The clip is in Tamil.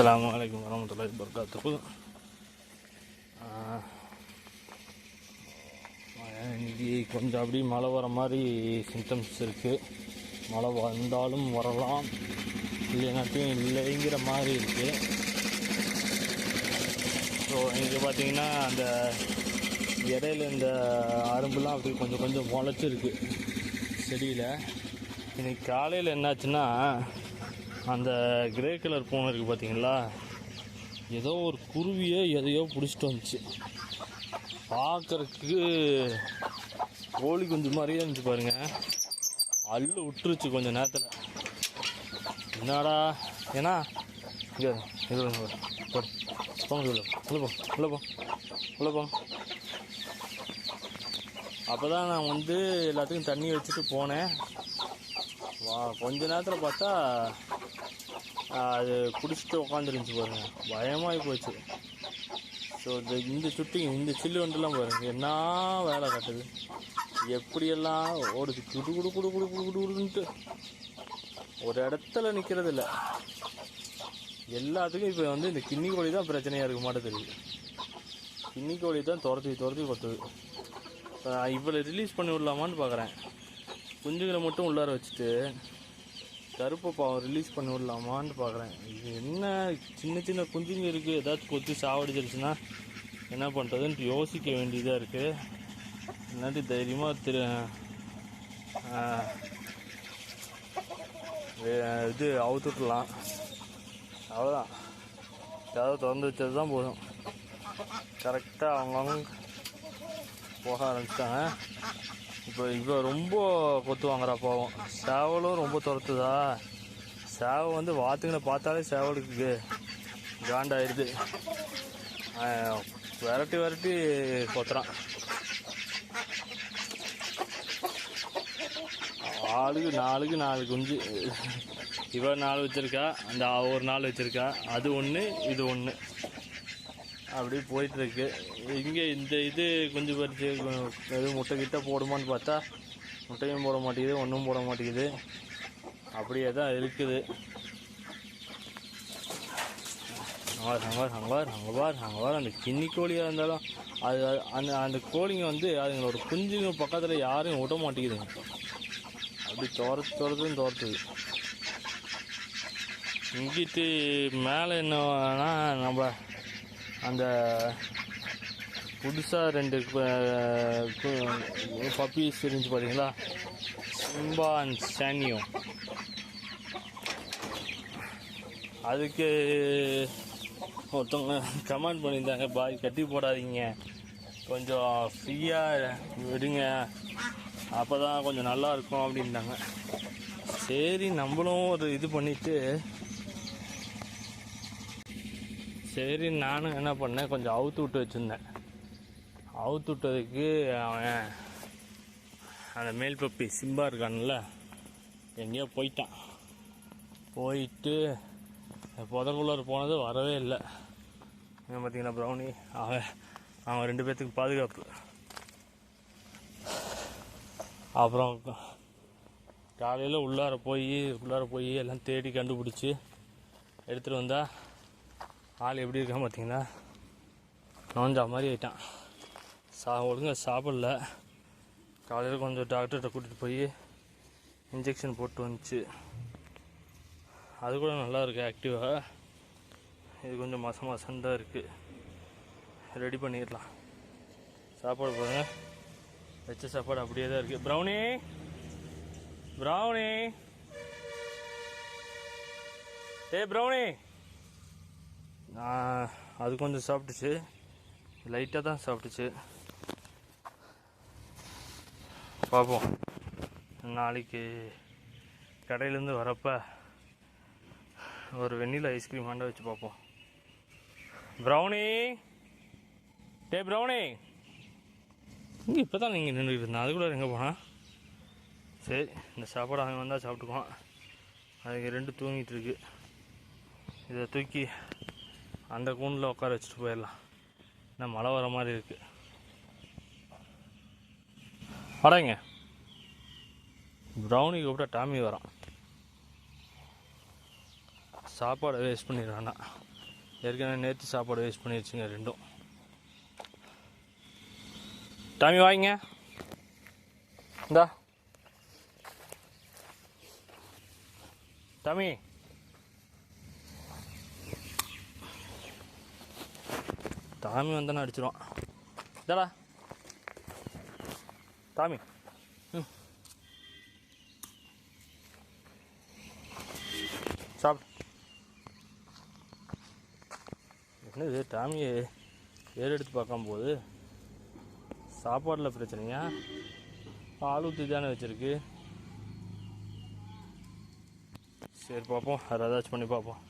அஸ்ஸலாமு அலைக்கும் வரமத்துல்லாஹி வபரகாத்துஹு இன்னைக்கு கொஞ்சம் அப்படி மழை வர மாதிரி சிம்டம்ஸ் இருக்குது மழை வந்தாலும் வரலாம். இல்லைனாட்டியும் இல்லைங்கிற மாதிரி இருக்குது ஸோ இங்கே பார்த்தீங்கன்னா அந்த இடையில இந்த அரும்புலாம் அப்படி கொஞ்சம் கொஞ்சம் முளைச்சிருக்கு. செடியில். இன்றைக்கி காலையில் என்னாச்சுன்னா அந்த கிரே கலர் பூனை இருக்குது பார்த்தீங்களா ஏதோ ஒரு குருவியோ எதையோ பிடிச்சிட்டு வந்துச்சு. பார்க்குறக்கு கோழி குஞ்சு மாதிரியே இருந்துச்சு பாருங்க. அள்ளு விட்டுருச்சு கொஞ்சம் நேரத்தில். என்னடா? ஏன்னா இங்கே இது போ போங்க சொல்லு உள்ள போ உள்ள போ உள்ள போ. அப்போ தான் நான் வந்து எல்லாத்துக்கும் தண்ணி வச்சுட்டு போனேன். கொஞ்ச நேரத்தில் பார்த்தா அது குடிச்சிட்டு உட்காந்துருந்துச்சு பாருங்கள் பயமாகி போச்சு. ஸோ இந்த இந்த சுட்டிங் இந்த சில்லு வந்துலாம் பாருங்க. என்ன வேலை காட்டுது? எப்படியெல்லாம் ஓடுது? குடு குடு குடு குடு குடு குடு குடுன்ட்டு. ஒரு இடத்துல நிற்கிறது இல்லை. எல்லாத்துக்கும் இப்போ வந்து இந்த கிண்ணி கோழி தான் பிரச்சனையாக இருக்க மாட்டே தெரியுது. கிண்ணி கோழி தான் துரத்தி துரத்தி கொத்துது இவ்வளோ ரிலீஸ் பண்ணி விடலாமான்னு பார்க்குறேன் குஞ்சுகளை மட்டும் உள்ளார வச்சுட்டு கருப்பை பாவம் ரிலீஸ் பண்ணி விடலாமான்னு பார்க்குறேன் இது என்ன சின்ன சின்ன குஞ்சுங்க இருக்குது ஏதாச்சும் கொத்து சாவடிச்சிருச்சுன்னா என்ன பண்ணுறதுன்ட்டு யோசிக்க வேண்டியதாக இருக்குது இல்லாட்டி தைரியமாக திரு இது அவுத்துட்டுலாம். அவ்வளோதான் ஏதாவது திறந்து வச்சது தான் போதும் கரெக்டாக அவங்கவுங்க போக ஆரம்பிச்சிட்டாங்க. இப்போ இப்போ ரொம்ப கொத்து வாங்குறா பாவம். சேவலும் ரொம்ப துரத்துதா. சேவை வந்து வாத்துங்களை பார்த்தாலே சேவலுக்கு கிராண்டாயிடுது விரட்டி விரட்டி கொத்துறான். ஆளுக்கு நாலுக்கு நாலு குஞ்சு. இவ நாலு வச்சுருக்கா அந்த ஒரு நாள் வச்சுருக்கா. அது ஒன்று இது ஒன்று அப்படியே போயிட்டு இருக்கு இங்கே இந்த இது குஞ்சு பறிச்சு எதுவும் முட்டை கிட்ட போடுமான்னு பார்த்தா முட்டையும் போட மாட்டேங்குது ஒன்றும் போட மாட்டேங்குது. அப்படியே தான் இருக்குது. அங்கே சங்கார் அங்கவார் சங்கபார் அங்கவார் அந்த கிண்ணி கோழியாக இருந்தாலும் அது அந்த அந்த கோழிங்க வந்து அதுங்களோட குஞ்சுங்க பக்கத்தில் யாரும் விட மாட்டேங்குதுங்க. அப்படி துரத்து துரத்துன்னு துரத்துது. இங்கிட்டு மேலே என்னன்னா நம்ம அந்த புதுசாக ரெண்டு பப்பீஸ் இருந்துச்சு பார்த்தீங்களா சிம்பா அண்ட் சானியோ அதுக்கு ஒருத்தவங்க கமெண்ட் பண்ணியிருந்தாங்க பாய் கட்டி போடாதீங்க. கொஞ்சம் ஃப்ரீயாக விடுங்க. அப்போ தான் கொஞ்சம் நல்லா இருக்கும் அப்படின்னாங்க. சரி நம்மளும் ஒரு இது பண்ணிவிட்டு சரி நானும் என்ன பண்ணேன் கொஞ்சம் அவுத்து விட்டு வச்சுருந்தேன். அவுத்து விட்டதுக்கு அவன் அந்த மேல் பப்பி சிம்பா இருக்கான்ல எங்கேயோ போயிட்டான். போயிட்டு புதற்குள்ளார போனது வரவே இல்லை. இங்கே பார்த்தீங்கன்னா ப்ரௌனி அவன் அவன் ரெண்டு பேர்த்துக்கு பாதுகாப்பு. அப்புறம் காலையில் உள்ளார போய் உள்ளார போய் எல்லாம் தேடி கண்டுபிடிச்சி எடுத்துகிட்டு வந்தால் ஆள் எப்படி இருக்கான் பார்த்தீங்கன்னா நோஞ்சா மாதிரி ஆயிட்டான். சா ஒழுங்கா சாப்பிடல. காலையில் கொஞ்சம் டாக்டர்கிட்ட கூட்டிகிட்டு போய் இன்ஜெக்ஷன் போட்டு வந்துச்சு. அது கூட நல்லாயிருக்கு ஆக்டிவாக இது கொஞ்சம் மாதம் மாதம் தான் இருக்குது ரெடி பண்ணிடலாம். சாப்பாடு போடுங்க வச்ச சாப்பாடு அப்படியே தான் இருக்குது ப்ரௌனி ப்ரௌனி ஏ ப்ரௌனி அது கொஞ்சம் சாப்பிட்டுச்சு. லைட்டாக தான் சாப்பிட்டுச்சு. பார்ப்போம் நாளைக்கு கடையிலேருந்து வரப்போ ஒரு வெண்ணிலா ஐஸ்கிரீம் ஆண்ட வச்சு பார்ப்போம் ப்ரௌனி! டே ப்ரௌனி! இங்கே இப்போ தான் நீங்கள் நின்றுட்டு இருந்தேன். அது கூட எங்கே போனால் சரி இந்த சாப்பாடு அவன் வந்தால் சாப்பிட்டுக்குவான். அதுக்கு ரெண்டு தூங்கிட்டு இருக்கு. இதை தூக்கி அந்த கூண்டில் உட்கார வச்சுட்டு போயிடலாம். என்ன மழை வர மாதிரி இருக்கு. வராங்க ப்ரௌனி கூப்பிட்டா டாமி வரான். சாப்பாடை வேஸ்ட் பண்ணிடுறானா. ஏற்கனவே நேற்று சாப்பாடு வேஸ்ட் பண்ணிடுச்சுங்க ரெண்டும். டாமி வாங்க. இந்தா. டாமி தாமி வந்தானே அடிச்சிருவான். இதடா தாமி ம். சாப்பிடு. என்னது டாமியை ஏறு எடுத்து பார்க்காம போது சாப்பாட்டில் பிரச்சனையா? ஆள் ஊற்றி தானே வச்சுருக்கு. சரி பார்ப்போம். வேறு ஏதாச்சும் பண்ணி பார்ப்போம்.